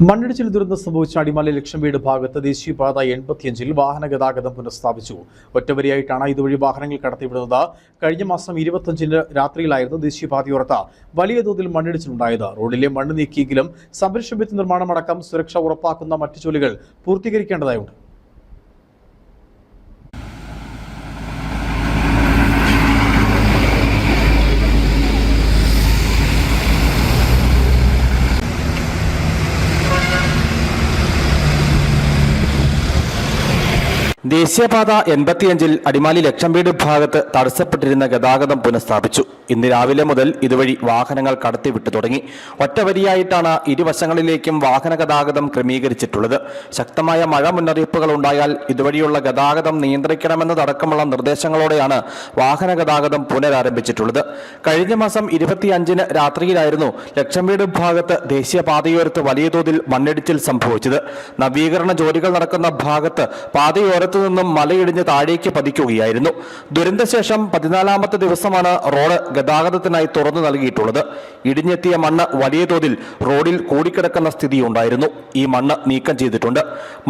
മണ്ണിടിച്ചിൽ ദുരന്തം സംഭവിച്ച അടിമാലി ലക്ഷം വീട് ഭാഗത്ത് ദേശീയപാത എൺപത്തിയഞ്ചിൽ വാഹന ഗതാഗതം പുനഃസ്ഥാപിച്ചു. ഒറ്റവരിയായിട്ടാണ് ഇതുവഴി വാഹനങ്ങൾ കടത്തിവിടുന്നത്. കഴിഞ്ഞ മാസം ഇരുപത്തഞ്ചിന് രാത്രിയിലായിരുന്നു ദേശീയപാതയോർത്ത വലിയ തോതിൽ മണ്ണിടിച്ചിലുണ്ടായത്. റോഡിലെ മണ്ണ് നീക്കിയെങ്കിലും സംരക്ഷണ ഭിത്തി നിർമ്മാണമടക്കം സുരക്ഷ ഉറപ്പാക്കുന്ന മറ്റു ജോലികൾ പൂർത്തീകരിക്കേണ്ടതായുണ്ട്. ദേശീയപാത എൺപത്തിയഞ്ചിൽ അടിമാലി ലക്ഷംവീട് ഭാഗത്ത് തടസ്സപ്പെട്ടിരുന്ന ഗതാഗതം പുനഃസ്ഥാപിച്ചു. ഇന്ന് രാവിലെ മുതൽ ഇതുവഴി വാഹനങ്ങൾ കടത്തിവിട്ടു തുടങ്ങി. ഒറ്റവരിയായിട്ടാണ് ഇരുവശങ്ങളിലേക്കും വാഹന ഗതാഗതം ക്രമീകരിച്ചിട്ടുള്ളത്. ശക്തമായ മഴ മുന്നറിയിപ്പുകൾ ഉണ്ടായാൽ ഇതുവഴിയുള്ള ഗതാഗതം നിയന്ത്രിക്കണമെന്നതടക്കമുള്ള നിർദ്ദേശങ്ങളോടെയാണ് വാഹന ഗതാഗതം പുനരാരംഭിച്ചിട്ടുള്ളത്. കഴിഞ്ഞ മാസം ഇരുപത്തിയഞ്ചിന് രാത്രിയിലായിരുന്നു ലക്ഷംവീട് ഭാഗത്ത് ദേശീയപാതയോരത്ത് വലിയ തോതിൽ മണ്ണിടിച്ചിൽ സംഭവിച്ചത്. നവീകരണ ജോലികൾ നടക്കുന്ന ഭാഗത്ത് പാതയോരത്തു നിന്നും മലയിടിഞ്ഞ് താഴേക്ക് പതിക്കുകയായിരുന്നു. ദുരന്തശേഷം പതിനാലാമത്തെ ദിവസമാണ് റോഡ് ഗതാഗതത്തിനായി തുറന്നു നൽകിയിട്ടുള്ളത്. ഇടിഞ്ഞെത്തിയ മണ്ണ് വലിയ തോതിൽ റോഡിൽ കൂടിക്കിടക്കുന്ന സ്ഥിതിയുണ്ടായിരുന്നു. ഈ മണ്ണ് നീക്കം ചെയ്തിട്ടുണ്ട്.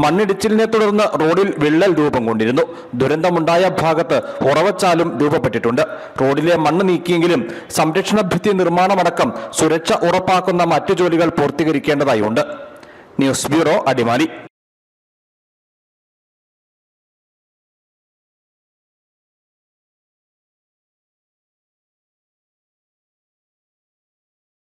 മണ്ണിടിച്ചിലിനെ തുടർന്ന് റോഡിൽ വിള്ളൽ രൂപം കൊണ്ടിരുന്നു. ദുരന്തമുണ്ടായ ഭാഗത്ത് ഉറവച്ചാലും രൂപപ്പെട്ടിട്ടുണ്ട്. റോഡിലെ മണ്ണ് നീക്കിയെങ്കിലും സംരക്ഷണ ഭിത്തി നിർമ്മാണമടക്കം സുരക്ഷ ഉറപ്പാക്കുന്ന മറ്റു ജോലികൾ പൂർത്തീകരിക്കേണ്ടതായുണ്ട് ന്യൂസ് ബ്യൂറോ അടിമാലി.